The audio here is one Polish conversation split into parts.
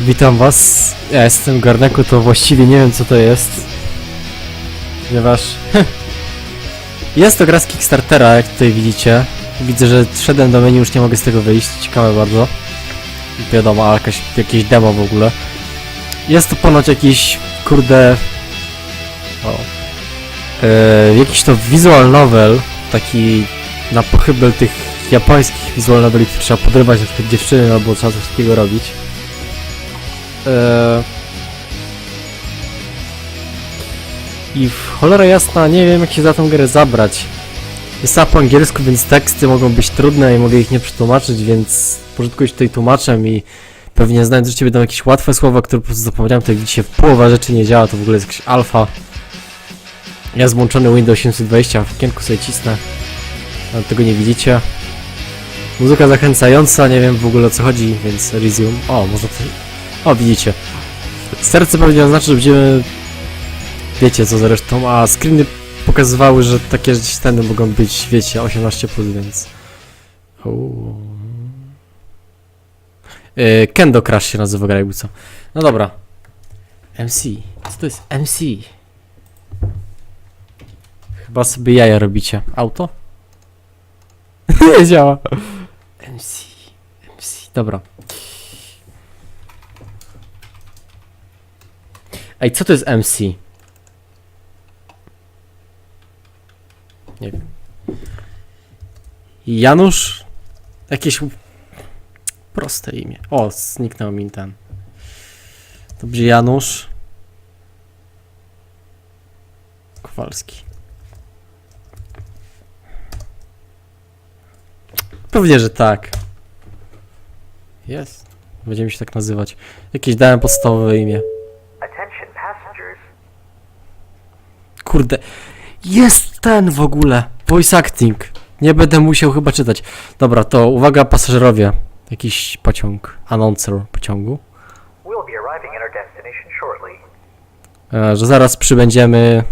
Witam was. Ja jestem Garneku, to właściwie nie wiem co to jest. Ponieważ... jest to gra z Kickstartera, jak tutaj widzicie. Widzę, że wszedłem do menu, już nie mogę z tego wyjść. Ciekawe bardzo. Wiadomo, ale jakaś, jakieś demo w ogóle. Jest to ponoć jakiś, kurde... O. E, jakiś to visual novel, taki na pochybel tych japońskich visual które trzeba podrywać na przykład dziewczyny albo trzeba coś takiego robić. Eee... I w cholera jasna nie wiem jak się za tą grę zabrać. Jest po angielsku, więc teksty mogą być trudne i mogę ich nie przetłumaczyć, więc pożytkuję się tutaj tłumaczem i pewnie znając życie będą jakieś łatwe słowa, które po prostu zapomniałem, tak widzicie połowa rzeczy nie działa, to w ogóle jest jakaś alfa. Ja złączony Windows 820 w okienku sobie cisnę. Ale tego nie widzicie. Muzyka zachęcająca, nie wiem w ogóle o co chodzi, więc resume. O, może to... O, widzicie. Serce pewnie oznacza, że będziemy... Wiecie co zresztą, a screeny pokazywały, że takie sceny mogą być, wiecie, 18+, plus, więc... Uuu. Yy, Kendo Crash się nazywa gra co. No dobra. MC. Co to jest MC? Chyba sobie jaja robicie. Auto? Nie działa. MC. MC. Dobra. Ej, co to jest MC? Nie wiem. Janusz? Jakieś proste imię. O, zniknął mi ten. Dobrze, Janusz. Kowalski. Pewnie, że tak. Jest. Będziemy się tak nazywać. Jakieś dałem podstawowe imię. Kurde. Jest ten w ogóle. Voice acting. Nie będę musiał chyba czytać. Dobra, to uwaga pasażerowie. Jakiś pociąg. Announcer pociągu. We'll be arriving at our destination shortly. E, że zaraz przybędziemy.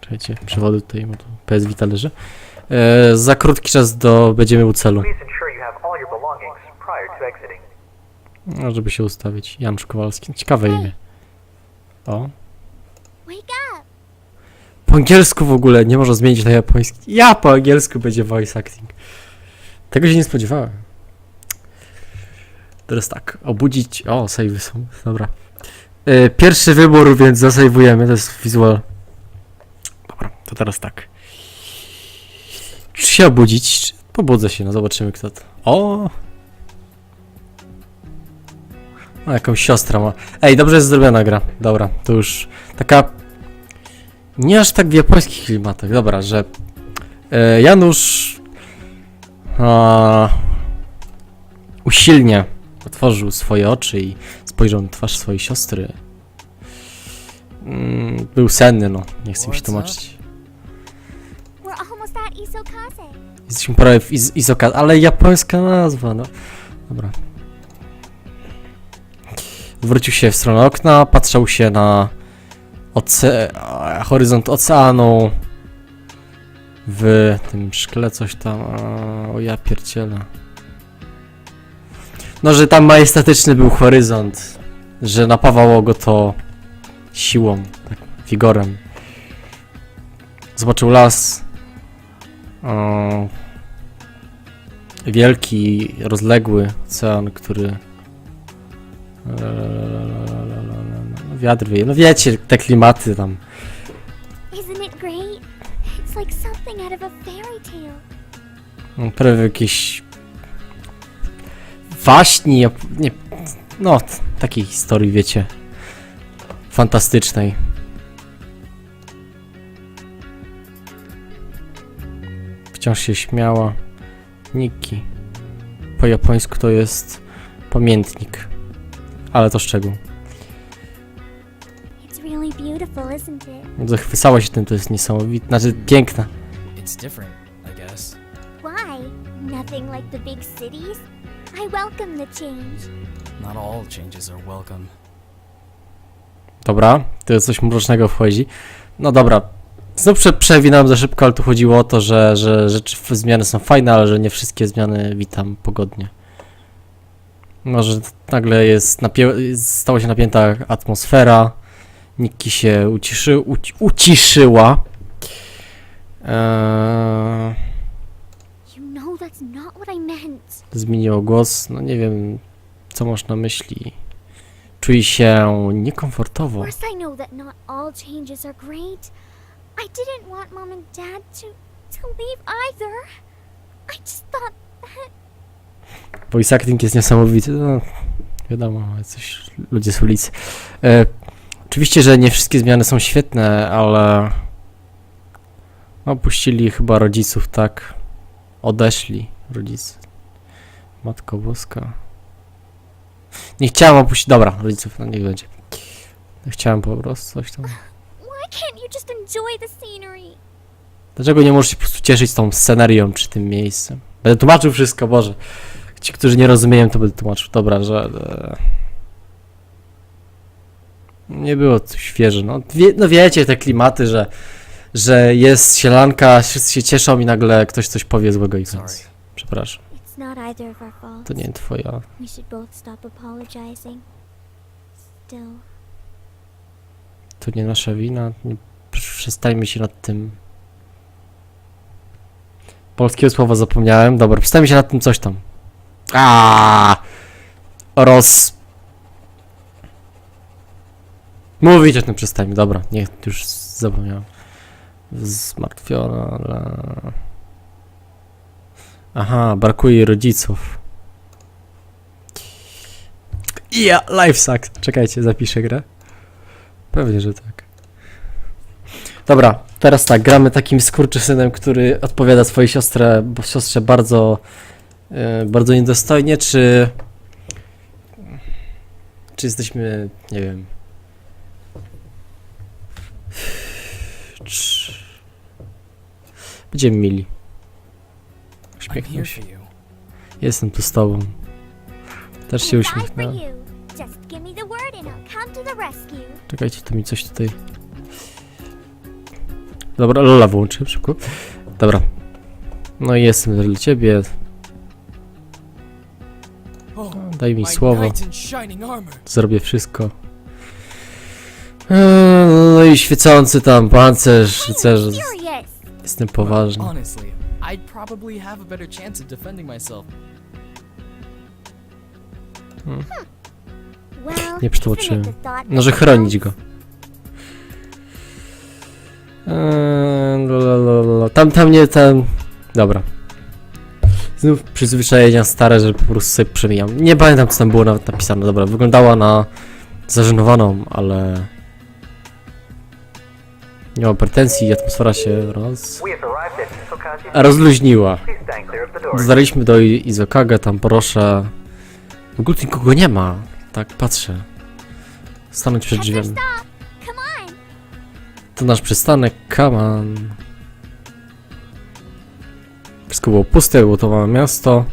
Czekajcie, przewody tutaj, bo to PS Vita leży. E, za krótki czas do będziemy u celu. No, żeby się ustawić. Janusz Kowalski. Ciekawe imię. O. Wake up! Po angielsku w ogóle nie można zmienić na japoński. Ja po angielsku będzie voice acting. Tego się nie spodziewałem. Teraz tak, obudzić. O, savey są. Dobra. E, pierwszy wybór, więc zasejwujemy. To jest visual. Dobra, to teraz tak. Czy się obudzić? Pobudzę się, no zobaczymy kto to. O! O, jakąś siostrę ma. Ej, dobrze jest zrobiona gra. Dobra, to już taka nie aż tak w japońskich klimatach. Dobra, że e, Janusz a, usilnie otworzył swoje oczy i spojrzał na twarz swojej siostry. Mm, był senny, no. Nie chcę mi się tłumaczyć. We're almost at Isokase. Jesteśmy prawie w Iz Izoka, ale japońska nazwa, no. Dobra. Zwrócił się w stronę okna, patrzał się na oce horyzont oceanu. W tym szkle coś tam. O ja pierdzielę. No, że tam majestatyczny był horyzont. Że napawało go to siłą, tak, wigorem. Zobaczył las. O, wielki, rozległy ocean, który. No, wiatr wieje. No wiecie, te klimaty tam. No, prawie jakieś. Waśni, nie. No, takiej historii, wiecie. Fantastycznej. Wciąż się śmiała. Nikki. Po japońsku to jest pamiętnik. Ale to szczegół. It's really beautiful, isn't it? Zachwycała się tym, to jest niesamowite. Znaczy, piękne. It's different, I guess. Why? Nothing like the big cities? I welcome the change. Not all changes are welcome. Dobra, to coś mrocznego wchodzi. No dobra. Znów prze, przewinąłem za szybko, ale tu chodziło o to, że, że rzeczy, zmiany są fajne, ale że nie wszystkie zmiany witam pogodnie. Może nagle jest stała się napięta atmosfera. Niki się uciszy, uci- uciszyła. Eee, You know that's not what I meant. zmieniło głos. No nie wiem, co masz na myśli. Czuje się niekomfortowo. Didn't want mom and dad to to leave either. I just thought that Voice acting jest niesamowity. No, wiadomo, coś ludzie z ulicy. E, oczywiście, że nie wszystkie zmiany są świetne, ale opuścili chyba rodziców, tak? Odeszli rodzice. Matko Boska. Nie chciałem opuścić. Dobra, rodziców, no niech będzie. Chciałem po prostu coś tam. Dlaczego nie możesz się po prostu cieszyć tą scenarią czy tym miejscem? Będę tłumaczył wszystko, Boże. Ci, którzy nie rozumieją, to będę tłumaczył. Dobra, że... E... Nie było to świeże, no. Wie, no wiecie, te klimaty, że, że jest sielanka, wszyscy się cieszą i nagle ktoś coś powie złego i koniec. Przepraszam, to nie twoja... To nie nasza wina. Nie, przestańmy się nad tym... Polskiego słowa zapomniałem. Dobra, przestańmy się nad tym coś tam. A Roz... Mówić o tym przestańmy, dobra, niech już zapomniałem. Zmartwiona. Aha, brakuje rodziców. Ja, life sucks. Czekajcie, zapiszę grę. Pewnie, że tak. Dobra, teraz tak, gramy takim skurczysynem, który odpowiada swojej siostrze, bo siostrze bardzo, bardzo niedostojnie, czy... Czy jesteśmy, nie wiem... Czy... Będziemy mili. Here się. Jestem tu z tobą. Też się rescue. Czekajcie, to mi coś tutaj... Dobra, Lola włączy, szybko. Dobra. No i jestem dla ciebie. Daj mi słowo. Zrobię wszystko. Eee, No i świecący tam pancerz. Furious. Jestem poważny. Honestly, I'd probably have a better chance of defending myself. Nie isn't it the thought No, że chronić go. Eee. Tam, tam nie, tam... Dobra. Znów przyzwyczajenia stare, że po prostu sobie przemijam. Nie pamiętam, co tam było nawet napisane. Dobra, wyglądała na zażenowaną, ale... Nie ma pretensji, atmosfera się roz... Rozluźniła. Dotarliśmy do Izokage, tam proszę. W ogóle nikogo nie ma. Tak, patrzę. Stanąć przed drzwiami. To nasz przystanek, come on. Wszystko było puste, było to małe miasto.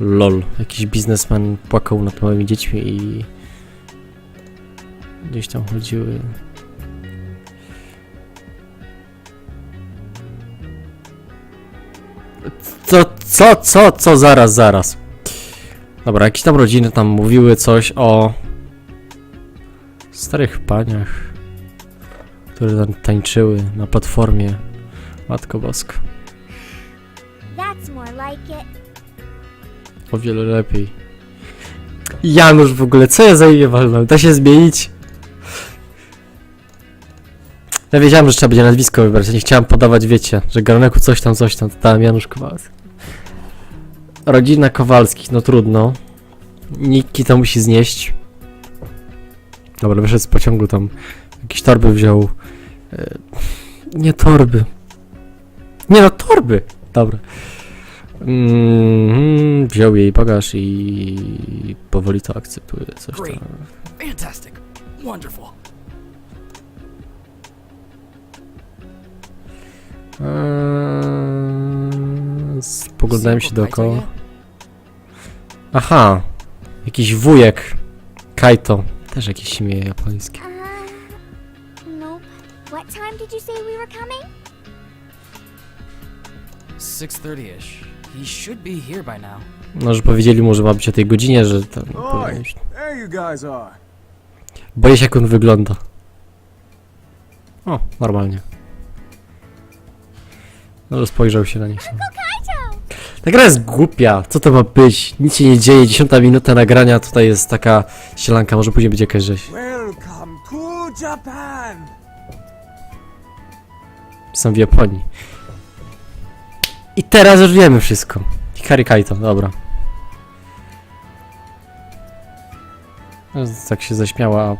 Lol, jakiś biznesmen płakał nad małymi dziećmi i... Gdzieś tam chodziły... Co, co, co, co, zaraz, zaraz. Dobra, jakieś tam rodziny tam mówiły coś o starych paniach, które tam tańczyły na platformie. Matko it. O wiele lepiej. Janusz w ogóle, co ja za imię walnąłem? Da się zmienić? Ja wiedziałem, że trzeba będzie nazwisko wybrać, ja nie chciałem podawać, wiecie, że Garoneku coś tam, coś tam, to dałem Janusz Kowalski. Rodzina Kowalskich, no trudno. Niki to musi znieść. Dobra, wyszedł z pociągu tam, jakieś torby wziął. E, nie torby. Nie no, torby! Dobra. Mm, wziął jej bagaż i powoli to akceptuje. Coś Great. tam. Fantastic. Wonderful. Eee, spoglądałem się Uncle Kaito dookoła. Aha, jakiś wujek. Kaito. Też jakieś imię japońskie. Uh, nope. What time did you say we were coming? 6.30ish. He should be here by now. No, że powiedzieli mu, że ma być o tej godzinie, że tam... Oj, there you guys are. Boję się jak on wygląda. O, normalnie. No, że spojrzał się na nich. Ta gra jest głupia. Co to ma być? Nic się nie dzieje. Dziesiąta minuta nagrania. Tutaj jest taka sielanka. Może później będzie jakaś rzeź. Welcome to Japan. Są w Japonii. I teraz już wiemy wszystko. Hikari Kaito, dobra. No, Tak się zaśmiała.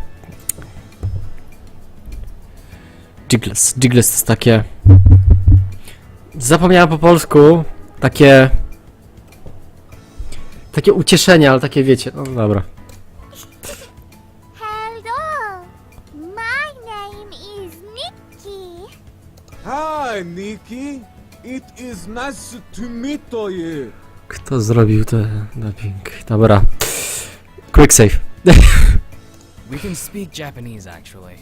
Jiggles. Jiggles to jest takie... Zapomniałem po polsku. Takie... Takie ucieszenie, ale takie wiecie. No dobra. Hello! My name is Nikki. Hi, Nikki. It is nice to meet you. Kto zrobił ten dubbing? Dobra. Quick save. We can speak Japanese, actually.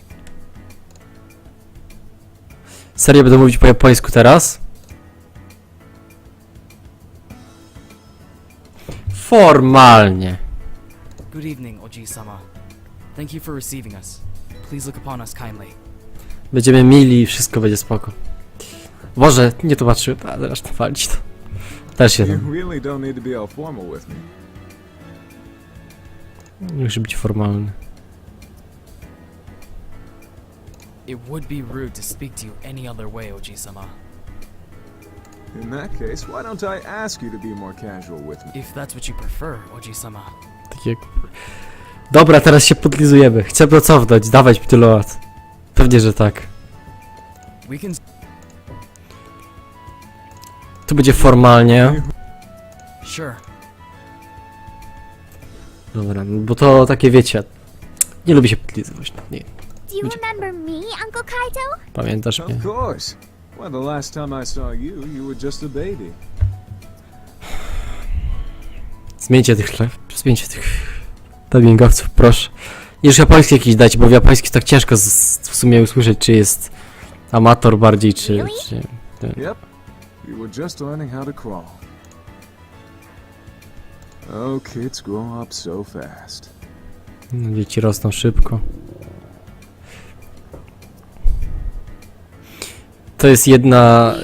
Serio będę mówić po japońsku teraz? Formalnie. Good evening, Oji-sama. Thank you for receiving us. Please look upon us kindly. Będziemy mili i wszystko będzie spoko. Boże, nie tłumaczyłem, ale aż walić to. Też You jeden. really don't need to be all formal with me. Nie musi być formalny. It would be rude to speak to you any other way, Oji-sama. In that case, why don't I ask you to be more casual with me? If that's what you prefer, Oji-sama. Takie... Dobra, teraz się podlizujemy. Chcę cofnąć, dawać mi. Pewnie, że tak. We can Tu będzie formalnie. Sure. Dobra, bo to takie wiecie. Nie lubię się podlizywać. Nie, Do you Would you- remember me, Uncle Kaito? pamiętasz mnie? Of course. Well, the last time I saw you, you were just a baby. Zmieńcie tych zmieńcie tych dubbingowców, proszę. Już japoński jakiś dać, bo w japoński tak ciężko z, w sumie usłyszeć, czy jest amator bardziej, czy... Czy Yep. You were just learning how to crawl. Oh, kids grow up so fast. dzieci rosną szybko. To jest jedna...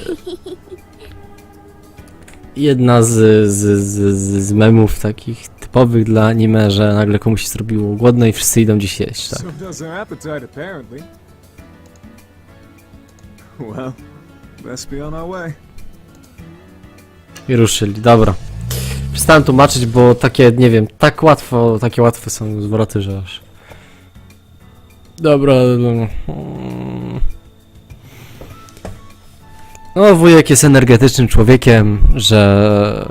Jedna z, z, z, z, memów takich typowych dla anime, że nagle komuś się zrobiło głodno i wszyscy idą gdzieś jeść, tak. So does our appetite, apparently. Well, best be on our way. I ruszyli, dobra. Przestałem tłumaczyć, bo takie, nie wiem, tak łatwo, takie łatwe są zwroty, że aż... Dobra, no... mm. No, wujek jest energetycznym człowiekiem, że...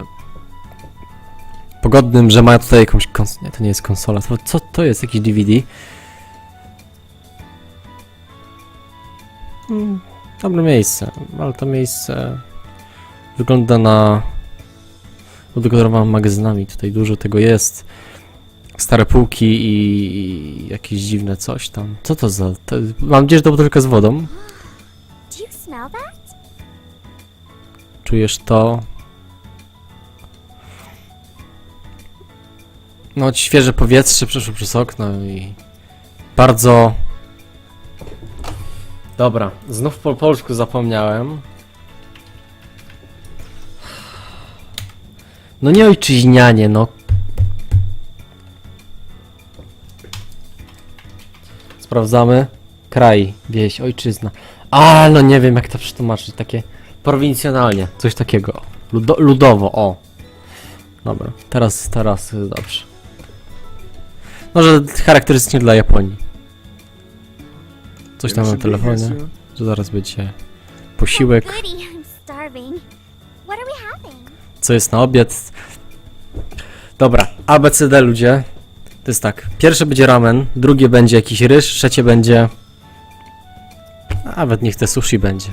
Pogodnym, że ma tutaj jakąś kons... Nie, to nie jest konsola, to, co to jest? Jakiś DVD? Mm, dobre miejsce, ale to miejsce... Wygląda na udekorowaną magazynami. Tutaj dużo tego jest. Stare półki i jakieś dziwne coś tam. Co to za... To, mam nadzieję, że to butelka z wodą. Czujesz to? No, świeże powietrze przeszło przez okno i... Bardzo... Dobra, znów po polsku zapomniałem. No nie ojczyźnianie, no. Sprawdzamy. Kraj, wieś, ojczyzna. A, no nie wiem jak to przetłumaczyć, takie prowincjonalnie, coś takiego. Ludo, ludowo, o. Dobra, teraz, teraz dobrze. Może charakterystycznie dla Japonii. Coś tam na telefonie, że zaraz będzie posiłek. Co jest na obiad. Dobra, ABCD ludzie. To jest tak. Pierwsze będzie ramen, drugie będzie jakiś ryż, trzecie będzie. Nawet niech te sushi będzie.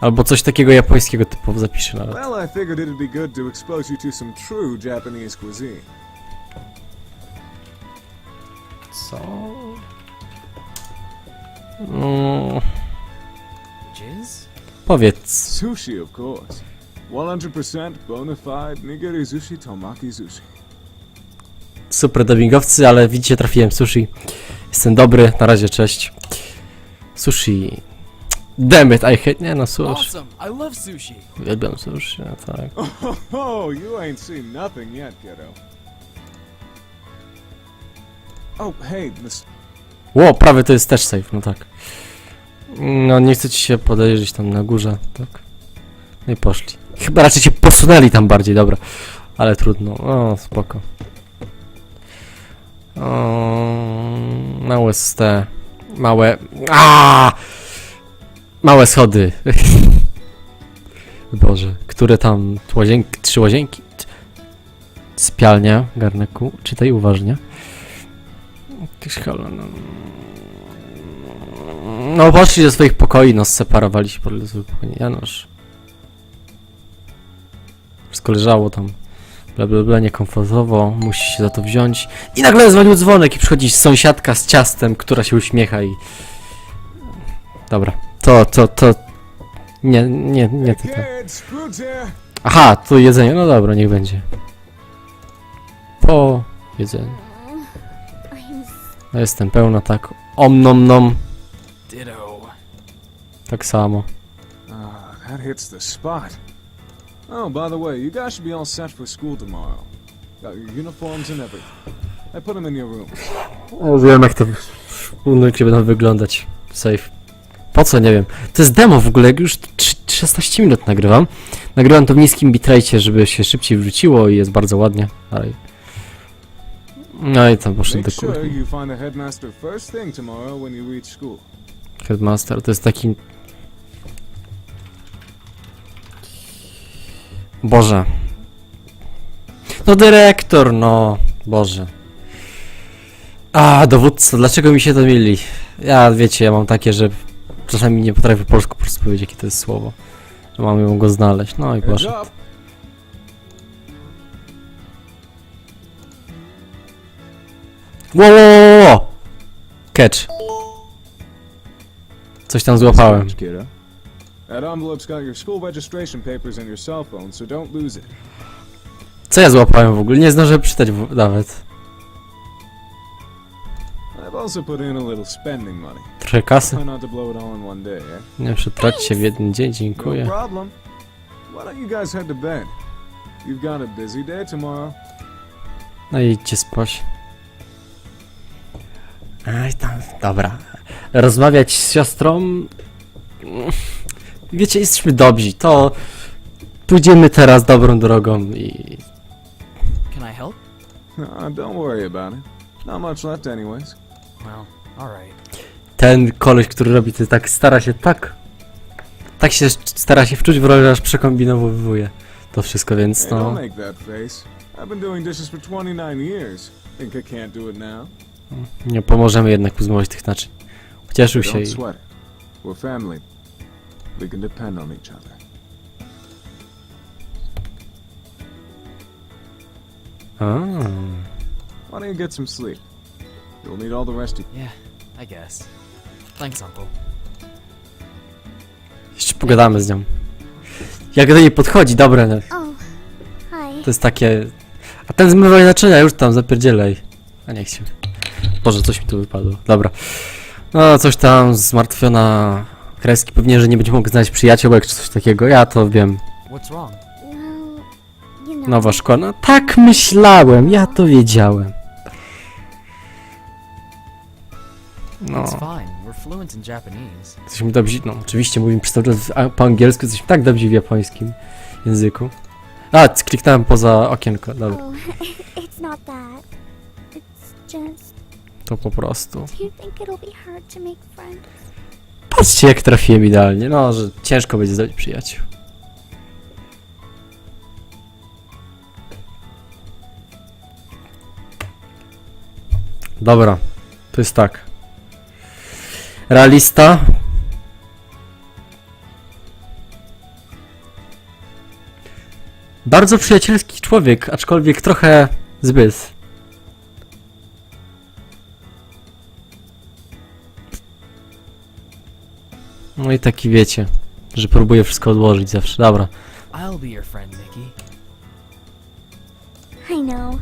Albo coś takiego japońskiego typowo zapiszę nawet. Well, I figured it'd be good to expose you to some true Japanese cuisine. Co? Jizz? powiedz. Sushi, of course. 100% bona fide nigiri sushi tomaki sushi. Super dubbingowcy, ale widzicie, trafiłem sushi. Jestem dobry, na razie, cześć. Sushi. Damn it, I hate... Nie no, sushi. Awesome! I love sushi! Uwielbiam sushi, a tak. Oh, you ain't seen nothing yet, kiddo. Oh, hey, Miss. Ło, prawie to jest też safe, no tak. No, nie chcę ci się podejrzeć tam na górze, tak. No i poszli. Chyba raczej się posunęli tam bardziej, dobra. Ale trudno, o, spoko. O, małe z te... Małe... A! Małe schody. Boże, które tam... Łazienki, trzy łazienki? Sypialnia, garneku. Czytaj uważnie. No. No poszli do swoich pokoi, no separowali się swoich pokoi. Janusz. Wszystko leżało tam. Bla bla bla, niekomfortowo, musi się za to wziąć. I nagle dzwonił dzwonek i przychodzi sąsiadka z ciastem, która się uśmiecha i... Dobra, to, to, to... Nie, nie, nie, food's here. Aha, tu jedzenie, no dobra, niech będzie. Po jedzeniu. No jestem pełna, tak. Om nom nom. Tak samo. Ah, that hits the spot. Oh, by the way, you guys should be all set for school tomorrow. Got your uniforms and everything. I put them in your room. Ja wiem jak to punkcie będą wyglądać. Safe. Po co, nie wiem. To jest demo w ogóle, jak już trz- 16 minut nagrywam. Nagrywam to w niskim bitrate, żeby się szybciej wróciło i jest bardzo ładnie. Ale... No i tam poszedł do sure kuchni. you find the headmaster first thing tomorrow when you reach school. Headmaster, to jest taki... Boże. No dyrektor, no. Boże. A, dowódca, dlaczego mi się to mieli? Ja, wiecie, ja mam takie, że czasami nie potrafię po polsku po prostu powiedzieć, jakie to jest słowo. Że mam ją go znaleźć, no i proszę. Catch. Coś tam złapałem. That envelope's got your school registration papers and your cell phone, so don't lose it. Co ja złapałem w ogóle? Nie zdążę przeczytać w- nawet. I've also put in a little spending money. Trochę kasy. Try not to blow it all in one day, eh? Nie przetracić się w jeden dzień, No dziękuję. problem. Why don't you guys head to bed? You've got a busy day tomorrow. No i idźcie spać. Aj tam, dobra. Rozmawiać z siostrą... Wiecie, jesteśmy dobrzy, to... Pójdziemy teraz dobrą drogą i... Can I help? Uh, don't worry about it. Not much left anyways. Well, alright. Ten koleś, który robi to tak stara się tak... Tak się stara się wczuć w rolę, aż przekombinowuje to wszystko, więc Hey, don't no... make that face. I've been doing dishes for 29 years. Think I can't do it now? Nie pomożemy jednak pozmywać tych naczyń. Ucieszył się Don't i... sweat it. We're family. We can depend on each other. A, Why don't you get some sleep? You'll need all the rest of Yeah, I guess. Thanks, Uncle. jeszcze pogadamy z nią. Jak do niej podchodzi, dobre, no. Oh, hi. To jest takie... A ten zmywaj naczynia, już tam zapierdzielaj. A niech się. Boże, coś mi tu wypadło. Dobra. No, coś tam zmartwiona kreski. Pewnie, że nie będzie mógł znaleźć przyjaciółek czy coś takiego. Ja to wiem. What's wrong? Nowa szkoła. No tak myślałem, ja to wiedziałem. No, It's fine. We're fluent in Japanese. jesteśmy dobrzy. No, oczywiście mówimy przez cały czas w- a- po angielsku, jesteśmy tak dobrzy w japońskim języku. A, c- kliknąłem poza okienko. Dobra, Oh, it's not that. It's just. to po prostu. Do you think it'll be hard to make friends? Patrzcie, jak trafiłem idealnie. No, że ciężko będzie znaleźć przyjaciół. Dobra, to jest tak. Realista. Bardzo przyjacielski człowiek, aczkolwiek trochę zbyt. No i taki wiecie, że próbuję wszystko odłożyć zawsze. Dobra, I'll be your friend, Mickey. I know.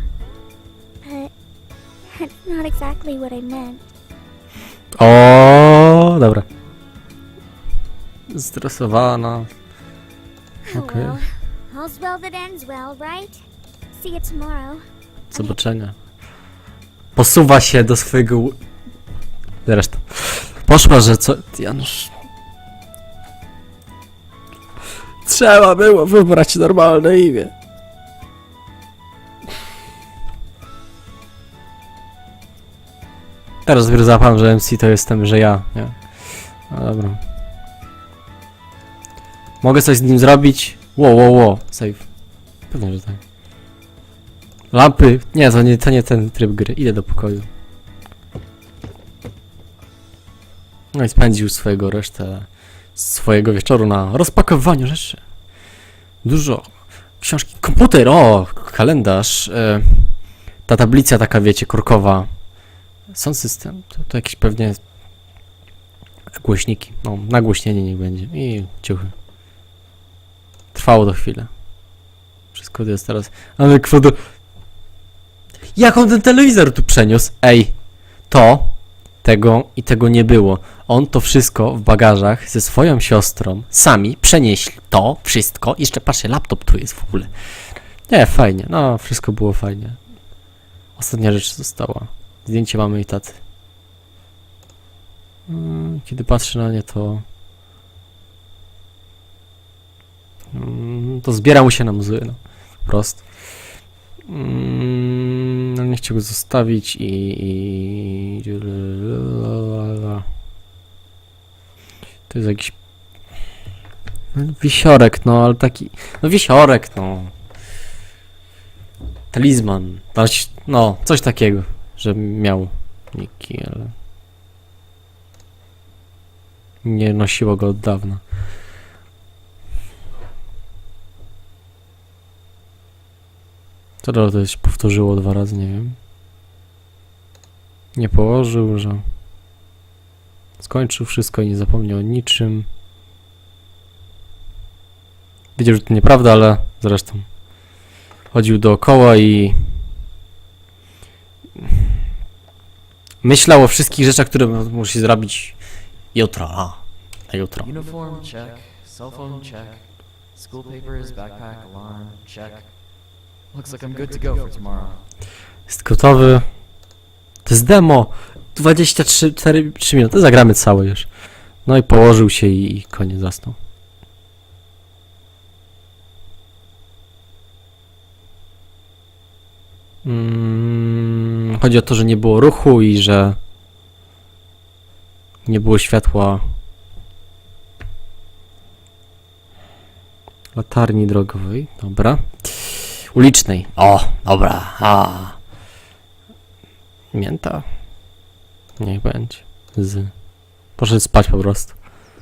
But that's not exactly what I meant. O, dobra. Zestresowana. Oh Okay. well. All's well that ends well, right? See you tomorrow. Zobaczenia. Posuwa się do swojego... ł- Zresztą. Poszła, że co... Janusz... Trzeba było wybrać normalne imię. Teraz dopiero załapałem, że MC to jestem, że ja, nie? No dobra. Mogę coś z nim zrobić? Wow, wow, wow. Save. Pewnie, że tak. Lampy. Nie, to nie, to nie ten tryb gry. Idę do pokoju. No i spędził swojego resztę swojego wieczoru na rozpakowywaniu rzeczy. Dużo książki. Komputer, o! Kalendarz. E, ta tablica taka, wiecie, korkowa. Sound system. To, to jakieś pewnie głośniki. No, nagłośnienie niech będzie. I ciuchy. Trwało to chwilę. Wszystko jest teraz. Ale kwodo... Jak on ten telewizor tu przeniósł? Ej, to, tego i tego nie było. On to wszystko w bagażach ze swoją siostrą sami przenieśli. To wszystko. Jeszcze patrzcie, laptop tu jest w ogóle. Nie, fajnie. No, wszystko było fajnie. Ostatnia rzecz została. Zdjęcie mamy i taty. Mm, Kiedy patrzę na nie, to... Mm, To zbiera mu się na mzy, no. Prost. Mm, No nie chciał go zostawić i... i... To jest jakiś... no, Wisiorek, no ale taki... No wisiorek, no. Talizman. No, coś takiego, że miał Niki, ale... Nie nosiło go od dawna. To to się powtórzyło dwa razy, nie wiem. Nie położył, że skończył wszystko i nie zapomniał o niczym. Wiedział, że to nieprawda, ale zresztą chodził dookoła i myślał o wszystkich rzeczach, które musi zrobić jutro. A, na jutro. Uniform, check. Cell phone, check. School papers, backpack, alarm, check. Looks like I'm good to go for tomorrow. Jest gotowy. To jest demo. 23 4, 3 minuty. Zagramy całe już. No i położył się i, i koniec zasnął. Mm, chodzi o to, że nie było ruchu i że nie było światła latarni drogowej. Dobra. Ulicznej. O, dobra. A. Mięta? Niech będzie. Z. Poszedł spać po prostu.